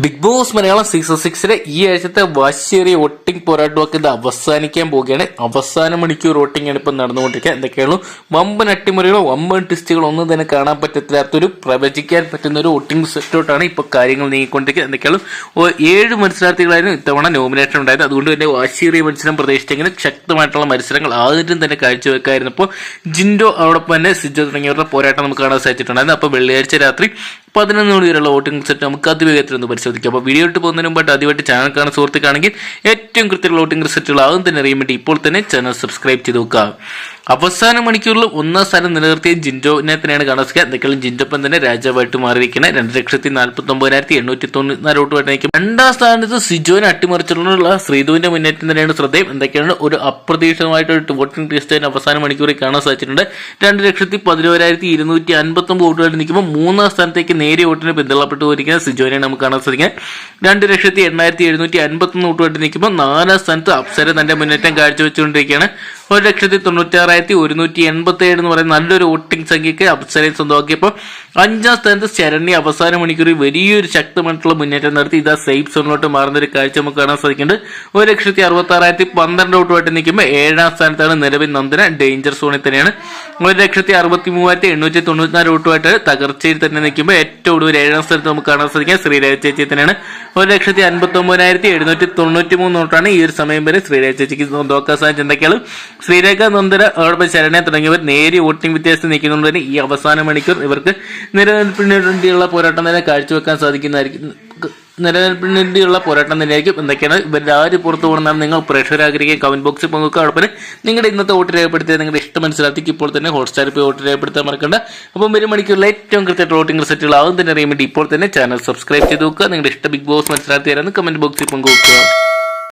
Big boss Malayalam season സിക്സിലെ ഈ ആഴ്ചത്തെ വാശിയേറിയ വോട്ടിംഗ് പോരാട്ടമൊക്കെ ഇത് അവസാനിക്കാൻ പോവുകയാണ്. അവസാന മണിക്കൂർ വോട്ടിംഗ് ആണ് ഇപ്പം നടന്നുകൊണ്ടിരിക്കുക. എന്തൊക്കെയാണ് വമ്പൻ അട്ടിമറികളോ വമ്പൻ ടിസ്റ്റുകളോ ഒന്നും തന്നെ കാണാൻ പറ്റത്തില്ലാത്തൊരു പ്രവചിക്കാൻ പറ്റുന്ന ഒരു വോട്ടിംഗ് സെറ്റോട്ടാണ് ഇപ്പോൾ കാര്യങ്ങൾ നീങ്ങിക്കൊണ്ടിരിക്കുക. എന്തൊക്കെയാണ് ഏഴ് മത്സരാർത്ഥികളായിരുന്നു ഇത്തവണ നോമിനേഷൻ ഉണ്ടായത്. അതുകൊണ്ട് തന്നെ വാശിയേറിയ മത്സരം പ്രതീക്ഷിച്ചെങ്കിലും ശക്തമായിട്ടുള്ള മത്സരങ്ങൾ ആദ്യം തന്നെ കാഴ്ചവെക്കായിരുന്നപ്പോൾ ജിൻഡോ അതോടൊപ്പം തന്നെ സിജോ തുടങ്ങിയവരുടെ പോരാട്ടം നമുക്ക് കാണാൻ സാധിച്ചിട്ടുണ്ടായിരുന്നു. അപ്പോൾ വെള്ളിയാഴ്ച രാത്രി പതിനൊന്ന് മണി വരെയുള്ള വോട്ടിംഗ് സെറ്റ് നമുക്ക് അതിവേഗത്തിൽ ഒന്ന് പരിശോധിക്കാം. അപ്പോൾ വീഡിയോ ഇട്ട് പോകുന്നതിന് മുമ്പായിട്ട് ആദ്യമായിട്ട് ചാനൽ കാണുന്ന സുഹൃത്തുക്കാണെങ്കിൽ ഏറ്റവും കൃത്യമുള്ള വോട്ടിംഗ് റിസൾട്ടുകൾ ആകും തന്നെ അറിയാൻ വേണ്ടി ഇപ്പോൾ തന്നെ ചാനൽ സബ്സ്ക്രൈബ് ചെയ്ത് നോക്കുക. അവസാന മണിക്കൂറിൽ ഒന്നാം സ്ഥാനം നിലനിർത്തിയ ജിൻഡോനെ തന്നെയാണ് കാണാൻ സാധിക്കുക. എന്തൊക്കെയും ജിൻഡോപ്പം തന്നെ രാജാവായിട്ട് മാറിയിരിക്കുന്നത് രണ്ട് ലക്ഷത്തി നാൽപ്പത്തി ഒമ്പതിനായിരത്തി എണ്ണൂറ്റി തൊണ്ണൂറ്റിനാല് വോട്ടുമായിട്ട് നിൽക്കും രണ്ടാം സ്ഥാനത്ത് സിജോനെ അട്ടിമറിച്ചുള്ള ശ്രീധുവിന്റെ മുന്നേറ്റം തന്നെയാണ് ശ്രദ്ധയും. എന്തൊക്കെയാണ് ഒരു അപ്രതീക്ഷിതമായിട്ട് വോട്ടിംഗ് ടെസ്റ്റ് അവസാന മണിക്കൂറിൽ കാണാൻ സാധിച്ചിട്ടുണ്ട്. രണ്ട് ലക്ഷത്തി പതിനോരായിരത്തി ഇരുന്നൂറ്റി അൻപത്തി ഒമ്പത് വോട്ടുമായിട്ട് നിൽക്കുമ്പോൾ മൂന്നാം സ്ഥാനത്തേക്ക് നേരിയ വോട്ടിന് പിന്തള്ളപ്പെട്ടു പോയിരിക്കുന്ന സിജോനെ നമുക്ക് കാണാൻ സാധിക്കാം രണ്ട് ലക്ഷത്തി എണ്ണായിരത്തി എഴുന്നൂറ്റി അൻപത്തി ഒന്ന് വോട്ടുമായിട്ട് നിൽക്കുമ്പോൾ നാലാം സ്ഥാനത്ത് അപ്സര തന്റെ മുന്നേറ്റം കാഴ്ചവെച്ചുകൊണ്ടിരിക്കുകയാണ്. ഒരു ലക്ഷത്തി തൊണ്ണൂറ്റാറായിരത്തി ഒരുന്നൂറ്റി എൺപത്തി ഏഴ് എന്ന് പറയുന്ന നല്ലൊരു വോട്ടിംഗ് സംഖ്യയ്ക്ക് അപ്സരയെ സ്വന്തമാക്കിയപ്പോൾ അഞ്ചാം സ്ഥാനത്ത് ശരണ്യ അവസാന മണിക്കൂറിൽ വലിയൊരു ശക്തമായിട്ടുള്ള മുന്നേറ്റം നടത്തി. ഇതാ സേഫ് സോണിലോട്ട് മാറുന്ന ഒരു കാഴ്ച നമുക്ക് കാണാൻ സാധിക്കുന്നുണ്ട്. ഒരു ലക്ഷത്തി അറുപത്തി ആറായിരത്തി പന്ത്രണ്ട് വോട്ടുമായിട്ട് നിൽക്കുമ്പോൾ ഏഴാം സ്ഥാനത്താണ് നിലവിൽ നന്ദന. ഡേഞ്ചർ സോണിൽ തന്നെയാണ്. ഒരു ലക്ഷത്തി അറുപത്തി മൂവായിരത്തി എണ്ണൂറ്റി തൊണ്ണൂറ്റിനാല് വോട്ടുമായിട്ട് തകർച്ചയിൽ തന്നെ നിൽക്കുമ്പോൾ ഏറ്റവും കൂടുതൽ ഏഴാം സ്ഥാനത്ത് നമുക്ക് കാണാൻ സാധിക്കുക ശ്രീരാജ ചേച്ചി തന്നെയാണ്. ഒരു ലക്ഷത്തി അൻപത്തി ഒമ്പതിനായിരത്തി എഴുന്നൂറ്റി തൊണ്ണൂറ്റി മൂന്ന് വോട്ടാണ് ഈ ഒരു സമയം വരെ ശ്രീരാജ ചേച്ചിക്ക് സാധിച്ചത്. എന്തൊക്കെയാണ്? ശ്രീരേഖ നന്ദന അതോടൊപ്പം ശരണ തുടങ്ങിയവർ നേരിയ വോട്ടിംഗ് വ്യത്യാസം നിൽക്കുന്നതുകൊണ്ട് തന്നെ ഈ അവസാന മണിക്കൂർ ഇവർക്ക് നിലനിൽപ്പിന് വേണ്ടിയുള്ള പോരാട്ടം തന്നെ കാഴ്ചവെക്കാൻ സാധിക്കുന്നതായിരിക്കും. നിലനിൽപ്പിന് വേണ്ടിയുള്ള പോരാട്ടം തന്നെയായിരിക്കും. എന്തൊക്കെയാണ്? ഇവരുടെ ആര് പുറത്തു പോകണമെന്നാണ് നിങ്ങൾ പ്രേക്ഷകരാഗ്രഹിക്കുക. കമന്റ് ബോക്സിൽ പങ്കുവെക്കുക. അതോടൊപ്പം നിങ്ങളുടെ ഇന്നത്തെ വോട്ട് രേഖപ്പെടുത്തിയത് നിങ്ങളുടെ ഇഷ്ടം മനസ്സിലാക്കി ഇപ്പോൾ തന്നെ ഹോട്ട്സ്റ്റാറിൽ പോയി വോട്ട് രേഖപ്പെടുത്താൻ മറക്കണ്ട. അപ്പം ഒരു മണിക്കൂറിൽ ഏറ്റവും കൃത്യമായിട്ട് വോട്ടിംഗ് റിസൾട്ടുകൾ ആകും തന്നെ അറിയാൻ വേണ്ടി ഇപ്പോൾ തന്നെ ചാനൽ സബ്സ്ക്രൈബ് ചെയ്ത് നോക്കുക. നിങ്ങളുടെ ഇഷ്ട ബിഗ് ബോസ് മനസ്സിലാക്കി തരാമെന്ന് കമന്റ് ബോക്സിൽ പങ്കുവെക്കുക.